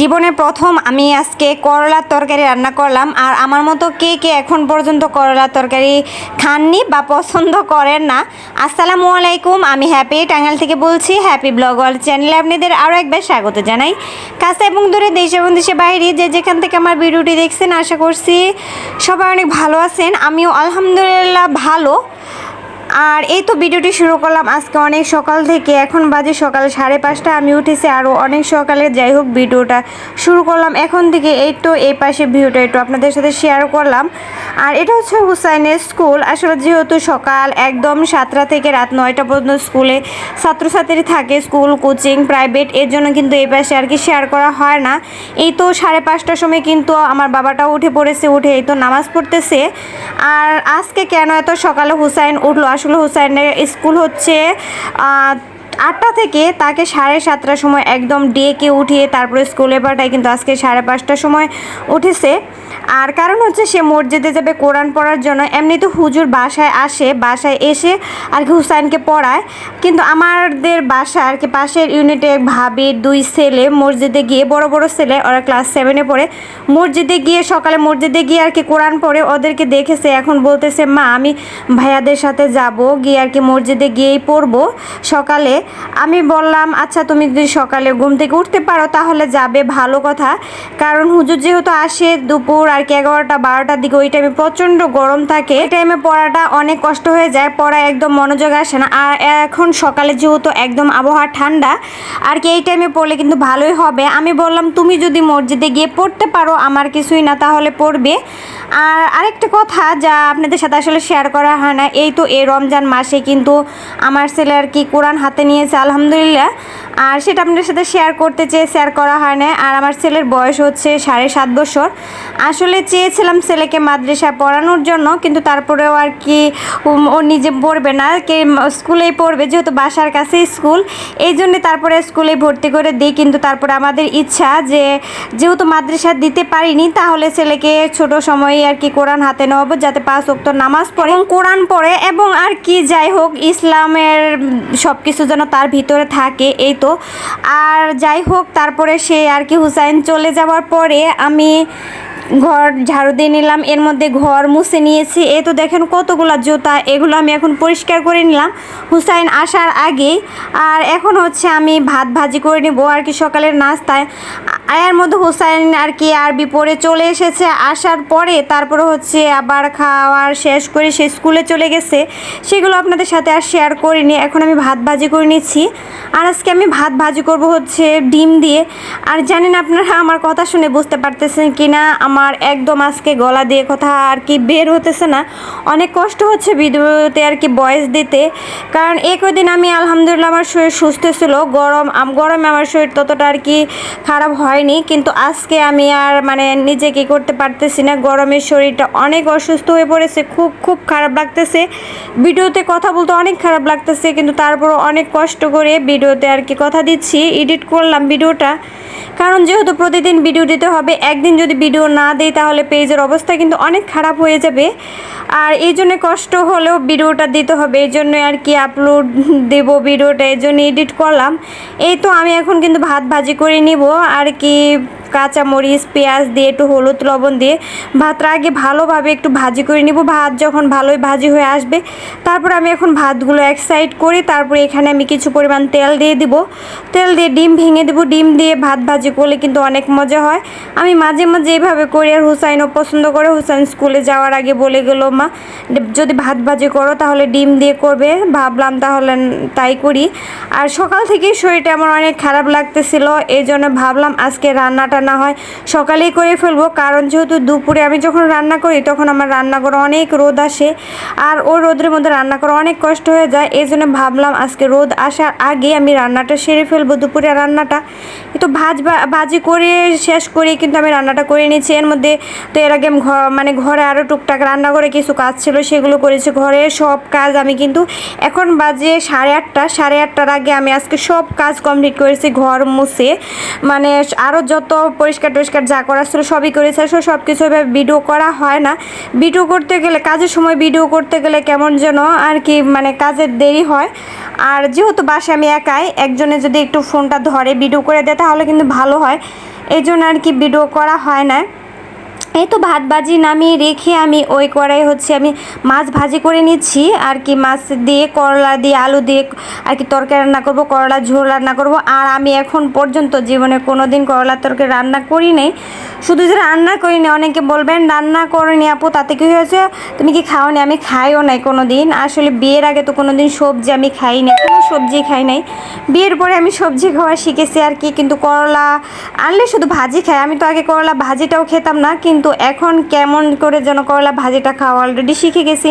জীবনে প্রথম আমি আজকে করলার তরকারি রান্না করলাম, আর আমার মতো কে কে এখন পর্যন্ত করলার তরকারি খাননি বা পছন্দ করেন না, আসসালামু আলাইকুম। আমি হ্যাপি টাঙ্গাল থেকে বলছি হ্যাপি ব্লগ ওয়ার্ল্ড চ্যানেলে আপনাদের আরও একবার স্বাগত জানাই। কাছে এবং দূরে দেশ এবং দেশে বাইরে যে যেখান থেকে আমার ভিডিওটি দেখছেন, আশা করছি সবাই অনেক ভালো আছেন। আমিও আলহামদুলিল্লাহ ভালো। আর এই তো ভিডিওটি শুরু করলাম আজকে অনেক সকাল থেকে। এখন বাজে সকাল সাড়ে পাঁচটা, আমি উঠেছি আরও অনেক সকালে। যাই হোক, ভিডিওটা শুরু করলাম। এখন থেকে এই তো এই পাশে ভিডিওটা একটু আপনাদের সাথে শেয়ার করলাম। আর এটা হচ্ছে হুসাইনের স্কুল। আসলে যেহেতু সকাল একদম সাতটা থেকে রাত নয়টা পর্যন্ত স্কুলে ছাত্রছাত্রী থাকে, স্কুল, কোচিং, প্রাইভেট, এর জন্য কিন্তু এই পাশে আর কি শেয়ার করা হয় না। এই তো সাড়ে পাঁচটার সময় কিন্তু আমার বাবাটাও উঠে পড়েছে, উঠে এই তো নামাজ পড়তেছে। আর আজকে কেন এত সকালে হুসাইন উঠল? আসলে হুসাইনের স্কুল হচ্ছে আটটা থেকে তাকে সাড়ে সাতটার সময় একদম ডেকে উঠিয়ে তারপরে স্কুলে পাঠায়, কিন্তু আজকে সাড়ে পাঁচটার সময় উঠেছে। আর কারণ হচ্ছে সে মসজিদে যাবে কোরআন পড়ার জন্য এমনিতে হুজুর বাসায় আসে, বাসায় এসে আর কি হুসাইনকে পড়ায়। কিন্তু আমাদের বাসা আর কি পাশের ইউনিটে ভাবির দুই ছেলে মসজিদে গিয়ে, বড় বড় ছেলে, ওরা ক্লাস সেভেনে পড়ে। মসজিদে গিয়ে, সকালে মসজিদে গিয়ে আর কি কোরআন পড়ে, ওদেরকে দেখেছে, এখন বলতেছে, মা, আমি ভাইয়াদের সাথে যাব, গিয়ে আর কি মসজিদে গিয়েই পড়ব। সকালে আমি বললাম আচ্ছা তুমি যদি সকালে ঘুম থেকে উঠতে পারো, তাহলে যাবে, ভালো কথা। কারণ হুজুর যেহেতু আসে দুপুর আর কি এগারোটা, বারোটার দিকে ওই টাইমে প্রচণ্ড গরম থাকে। এই টাইমে পড়াটা অনেক কষ্ট হয়ে যায়, পড়া একদম মনোযোগ আসে না। আর এখন সকালে যেহেতু একদম আবহাওয়া ঠান্ডা, আর কি এই টাইমে পড়লে কিন্তু ভালোই হবে। আমি বললাম, তুমি যদি মসজিদে গিয়ে পড়তে পারো, আমার কিছুই না, তাহলে পড়বে। আর আরেকটা কথা যা আপনাদের সাথে আসলে শেয়ার করা হয় না, এই তো এই রমজান মাসে কিন্তু আমার ছেলে আর কি কোরআন হাতে নিয়েছে, আলহামদুলিল্লাহ। আর সেটা আপনাদের সাথে শেয়ার করতে চেয়ে শেয়ার করা হয় না আর আমার ছেলের বয়স হচ্ছে সাড়ে সাত বছর। আসলে চেয়েছিলাম ছেলেকে মাদ্রাসা পড়ানোর জন্য, কিন্তু তারপরেও আর কি ও নিজে পড়বে না। কে স্কুলেই পড়বে, যেহেতু বাসার কাছে স্কুল। এই জন্যে তারপরে স্কুলে ভর্তি করে দিই, কিন্তু তারপরে আমাদের ইচ্ছা যে, যেহেতু মাদ্রাসা দিতে পারিনি, তাহলে ছেলেকে ছোট সময়ে আর কি কোরআন হাতে নেওয়াবো, যাতে পাঁচ ওয়াক্ত নামাজ পড়ে। কোরআন পড়ে, এবং আর কি যাই হোক, ইসলামের সব কিছু যেন তার ভিতরে থাকে, এই তো। আর যাই হোক, তারপরে সে আর কি হুসাইন চলে যাওয়ার পরে আমি ঘর ঝাড়ু দিয়ে নিলাম, এর মধ্যে ঘর মুছে নিয়েছি। এই তো দেখেন কতগুলো জুতা, এগুলো আমি এখন পরিষ্কার করে নিলাম। হুসাইন আসার আগে আর এখন হচ্ছে আমি ভাত ভাজি করে নেব, আর কি সকালের নাস্তায়। আর এর মধ্যে হুসাইন আর কি আর বিপরে চলে এসেছে। আসার পরে তারপরে হচ্ছে আবার খাওয়ার শেষ করে সে স্কুলে চলে গেছে। সেগুলো আপনাদের সাথে আর শেয়ার করিনি। এখন আমি ভাত ভাজি করে নিচ্ছি। আর আজকে আমি ভাত ভাজি করব হচ্ছে ডিম দিয়ে। আর জানেন আপনারা, আমার কথা শুনে বুঝতে পারতেছেন কি না আমার একদম আজকে গলা দিয়ে কথা আর কি বের হতেছে না। অনেক কষ্ট হচ্ছে ভিডিওতে আর কি বয়স দিতে। কারণ এই কদিন আমি আলহামদুলিল্লাহ আমার শরীর সুস্থ ছিল। গরম গরমে আমার শরীর ততটা আর কি খারাপ হয়নি, কিন্তু আজকে আমি আর মানে নিজেকে করতে পারতেছি না। গরমের শরীরটা অনেক অসুস্থ হয়ে পড়েছে, খুব খুব খারাপ লাগতেছে। ভিডিওতে কথা বলতে অনেক খারাপ লাগতেছে, কিন্তু তারপরও অনেক কষ্ট করে ভিডিওতে আর কি কথা দিচ্ছি, এডিট করলাম ভিডিওটা। কারণ যেহেতু প্রতিদিন ভিডিও দিতে হবে, একদিন যদি ভিডিও না দিই তাহলে পেজের অবস্থা কিন্তু অনেক খারাপ হয়ে যাবে। আর এই জন্য কষ্ট হলেও ভিডিওটা দিতে হবে, এই জন্য আর কি আপলোড দেব ভিডিওটা, এই জন্য এডিট করলাম। এই তো আমি এখন কিন্তু ভাত ভাজি করে নিব, আর কি কাঁচা মরিচ পেঁয়াজ দিয়ে একটু হলুদ লবণ দিয়ে ভাতটা আগে ভালোভাবে একটু ভাজি করে নিব। ভাত যখন ভালোই ভাজি হয়ে আসবে, তারপর আমি এখন ভাতগুলো এক সাইড করি তারপরে এখানে আমি কিছু পরিমাণ তেল দিয়ে দিব। তেল দিয়ে ডিম ভেঙে দেবো। ডিম দিয়ে ভাত ভাজি করলে কিন্তু অনেক মজা হয়। আমি মাঝে মাঝে এইভাবে করি আর হুসাইনও পছন্দ করে। হুসাইন স্কুলে যাওয়ার আগে বলে গেলো, মা, যদি ভাত ভাজি করো তাহলে ডিম দিয়ে করবে। ভাবলাম তাহলে তাই করি। আর সকাল থেকেই শরীরটা আমার অনেক খারাপ লাগতেছিল। এই জন্য ভাবলাম আজকে রান্নাটা না হয়। সকালেই করে ফেলব, কারণ যেহেতু দুপুরে আমি যখন রান্না করি, তখন আমার রান্না করে অনেক রোদ আসে আর ওই রোদের মধ্যে রান্না করা অনেক কষ্ট হয়ে যায়। এই জন্য ভাবলাম আজকে রোদ আসার আগে আমি রান্নাটা সেরে ফেলব দুপুরে রান্নাটা। তো ভাজ ভাজি করে শেষ করে, কিন্তু আমি রান্নাটা করে নিয়েছি। এর মধ্যে তো এর আগে মানে ঘরে আরও টুকটাক রান্না করে কিছু কাজ ছিল, সেগুলো করেছি। ঘরে সব কাজ আমি কিন্তু এখন বাজে সাড়ে আটটা। সাড়ে আটটার আগে আমি আজকে সব কাজ কমপ্লিট করেছি ঘর মুছে। মানে আরও যত পরিষ্কার টরিষ্কার যা করার ছিল সবই করেছে। আসলে সব কিছু এভাবে ভিডিও করা হয় না। ভিডিও করতে গেলে, কাজের সময় ভিডিও করতে গেলে কেমন যেন আর কি মানে কাজের দেরি হয়। আর যেহেতু বাসে আমি একাই, একজনে যদি একটু ফোনটা ধরে ভিডিও করে দেয় তাহলে কিন্তু ভালো হয়। এই জন্য আর কি ভিডিও করা হয় না। এই তো ভাত ভাজি নামিয়ে রেখে আমি ওই কড়াই হচ্ছে আমি মাছ ভাজি করে নিচ্ছি, আর কি মাছ দিয়ে করলা দিয়ে আলু দিয়ে আর কি তরকারি রান্না করব, করলা ঝোল রান্না করব, আর আমি এখন পর্যন্ত জীবনে কোনো দিন করলা তরকারি রান্না করি নাই। শুধু যে রান্না করি না অনেকে বলবেন, রান্না করেনি আপু, তাতে কী হয়েছে? তুমি কি খাও আমি খাইও নাই কোনো দিন আসলে বিয়ের আগে তো কোনো দিন সবজি আমি খাই নাই, কোনো সবজি খাই নাই। বিয়ের পরে আমি সবজি খাওয়া শিখেছি আর কি, কিন্তু করলা আনলে শুধু ভাজি খাই। আমি তো আগে করলা ভাজিটাও খেতাম না, কিন্তু এখন কেমন করে যেন করলা ভাজিটা খাওয়া অলরেডি শিখে গেছি।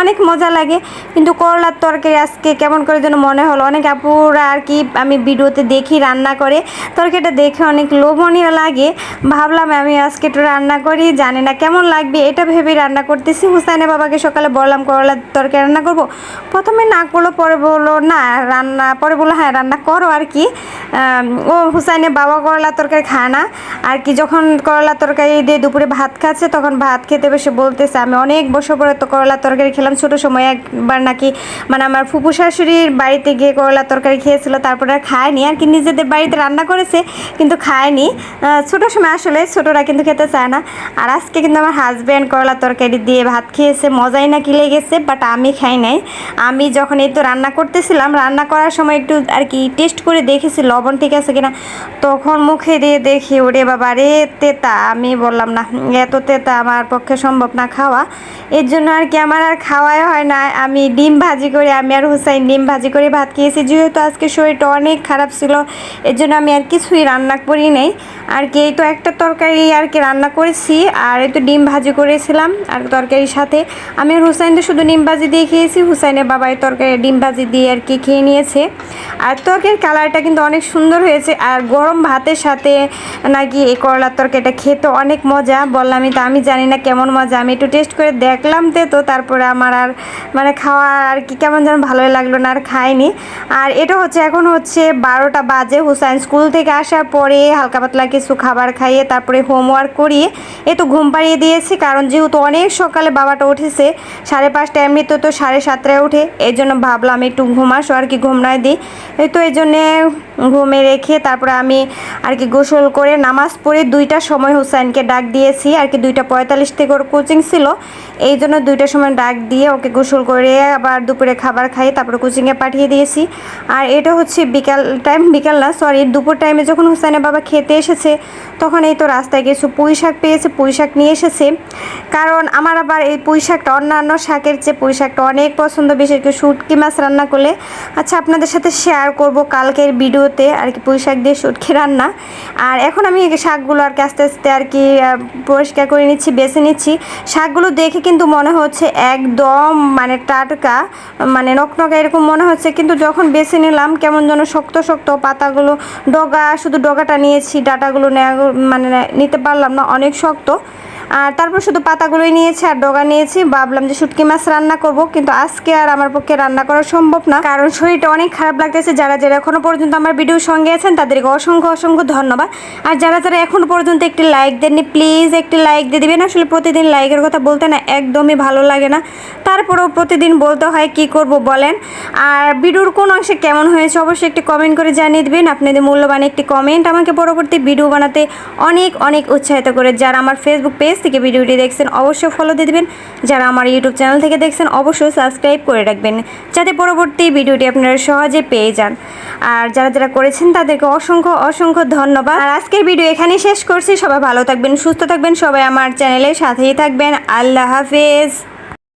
অনেক মজা লাগে, কিন্তু করলার তরকারি আজকে কেমন করে যেন মনে হলো? অনেক আপুরা আর কি আমি ভিডিওতে দেখি রান্না করে, তরকারিটা দেখে অনেক লোভনীয় লাগে। ভাবলাম আমি আজকে একটু রান্না করি, জানি না কেমন লাগবে, এটা ভেবে রান্না করতেছি। হুসাইনে বাবাকে সকালে বললাম করলার তরকারি রান্না করব। প্রথমে না করল, পরে বলল, না, রান্না, পরে বলল হ্যাঁ রান্না করো আর কি। ও হুসাইনে বাবা করলা তরকারি খায় না। আর কি যখন করলা তরকারি দিয়ে দুপুরে ভাত খাচ্ছে, তখন ভাত খেতে বসে বলতেছে, আমি অনেক বছর পরে তো করলা তরকারি খেলাম। ছোটো সময় একবার নাকি মানে আমার ফুপু শাশুড়ির বাড়িতে গিয়ে করলা তরকারি খেয়েছিল, তারপরে আর খায়নি। আর কি নিজেদের বাড়িতে রান্না করেছে, কিন্তু খায়নি। ছোটো সময় আসলে ছোটরা কিন্তু খেতে চায় না। আর আজকে কিন্তু আমার হাজব্যান্ড করলা তরকারি দিয়ে ভাত খেয়েছে, মজাই না কি লেগেছে বাট আমি খাই নাই। আমি যখন এই তো রান্না করতেছিলাম, রান্না করার সময় একটু আর কি টেস্ট করে দেখেছি, লবণ ঠিক আছে কিনা, তখন মুখে দিয়ে দেখি, ওরে বাবা রে, তেতা। আমি বললাম, না এত তেতা আমার পক্ষে সম্ভব না খাওয়া। এর জন্য আর কি আমার আর খাওয়াই হয় না। আমি ডিম ভাজি করে, আমি আর হুসাইন ডিম ভাজি করে ভাত খেয়েছি। যেহেতু আজকে শরীরটা অনেক খারাপ ছিল, এর জন্য আমি আর কিছুই রান্না করি নাই। আর কি এই তো একটা তরকারি আর কি রান্না করেছি, আর এই তো ডিম ভাজি করেছিলাম আর তরকারির সাথে। আমি আর হুসাইন তো শুধু ডিম ভাজি দিয়ে খেয়েছি, হুসাইনের বাবা এই তরকারি ডিম ভাজি দিয়ে আর কি খেয়ে নিয়েছে। আর তরকারির কালারটা কিন্তু অনেক সুন্দর হয়েছে, আর গরম ভাতের সাথে নাকি এই করলার তরকারিটা খেতে অনেক মজা। বললামই তো, আমি জানি না কেমন মজা। আমি একটু টেস্ট করে দেখলাম তে তো, তারপরে আমার আর মানে খাওয়া আর কি কেমন যেন ভালোই লাগল না, আর খাইনি। আর এটা হচ্ছে, এখন হচ্ছে বারোটা বাজে, হুসাইন স্কুল থেকে আসার পরে হালকা পাতলা কিছু খাবার খাইয়ে তারপরে হোমওয়ার্ক করিয়ে এ তো ঘুম পাড়িয়ে দিয়েছি, কারণ যেহেতু অনেক সকালে বাবাটা উঠেছে, সাড়ে পাঁচটা এমনিতে তো সাড়ে সাতটায় উঠে, এই জন্য ভাবলাম একটু ঘুমাসো আর কি ঘুমনায় দিই। এই তো এই জন্যে ঘুমে রেখে তারপরে আমি আর কি গোসল করে নামাজ পড়ে দুইটার সময় হুসাইনকে ডাক দিয়েছি আর কি দুইটা পঁয়তাল্লিশ থেকে ওর কোচিং ছিল। এই জন্য দুইটার সময় ডাক দিয়ে ওকে গোসল করে আবার দুপুরে খাবার খাইয়ে তারপরে কোচিংয়ে পাঠিয়ে দিয়েছি। আর এটা হচ্ছে বিকাল টাইম বিকাল না সরি দুপুর টাইমে যখন হুসাইনের বাবা খেতে এসেছে, তখন এই তো রাস্তায় কিছু পুঁই শাক পেয়েছে, পুঁই শাক নিয়ে এসেছে। কারণ আমার আবার এই পুঁই শাকটা, অন্যান্য শাকের চেয়ে পুঁই শাকটা অনেক পছন্দ, বিশেষ করে শুটকি মাছ রান্না করলে। আচ্ছা আপনাদের সাথে শেয়ার করব কালকের ভিডিওতে, আর কি পুঁই শাক দিয়ে শুটকি রান্না। আর এখন আমি শাকগুলো আর কি আস্তে আস্তে আর কি পরিষ্কার করে নিচ্ছি, বেছে নিচ্ছি। শাকগুলো দেখে কিন্তু মনে হচ্ছে একদম মানে টাটকা মানে নকনকা এরকম মনে হচ্ছে। কিন্তু যখন বেছে নিলাম, কেমন যেন শক্ত শক্ত পাতাগুলো, ডগা, শুধু ডগাটা নিয়েছি, ডাটাগুলো নেওয়া মানে নিতে পারলাম না, অনেক শক্ত। আর তারপর শুধু পাতাগুলোই নিয়েছি আর ডগা নিয়েছি। ভাবলাম যে শুটকি মাছ রান্না করব, কিন্তু আজকে আর আমার পক্ষে রান্না করা সম্ভব না। কারণ শরীরটা অনেক খারাপ লাগতেছে। যারা যারা এখনও পর্যন্ত আমার ভিডিওর সঙ্গে আছেন, তাদেরকে অসংখ্য অসংখ্য ধন্যবাদ। আর যারা যারা এখনও পর্যন্ত একটি লাইক দেননি, প্লিজ একটি লাইক দিয়ে দিবেন। আসলে প্রতিদিন লাইকের কথা বলতে না একদমই ভালো লাগে না। তারপরেও প্রতিদিন বলতে হয়, কি করব বলেন। আর ভিডিওর কোন অংশে কেমন হয়েছে অবশ্যই একটি কমেন্ট করে জানিয়ে দিবেন। আপনাদের মূল্যবান একটি কমেন্ট আমাকে পরবর্তী ভিডিও বানাতে অনেক অনেক উৎসাহিত করে। যারা আমার ফেসবুক পেজ থেকে ভিডিওটি দেখছেন, অবশ্যই ফলো দিয়ে দেবেন। যারা আমার ইউটিউব চ্যানেল থেকে দেখছেন, অবশ্যই সাবস্ক্রাইব করে রাখবেন, যাতে পরবর্তী ভিডিওটি আপনারা সহজে পেয়ে যান। আর যারা যারা করেছেন, তাদেরকে অসংখ্য অসংখ্য ধন্যবাদ। আর আজকের ভিডিও এখানেই শেষ করছি। সবাই ভালো থাকবেন, সুস্থ থাকবেন। সবাই আমার চ্যানেলের সাথেই থাকবেন। আল্লাহ হাফেজ।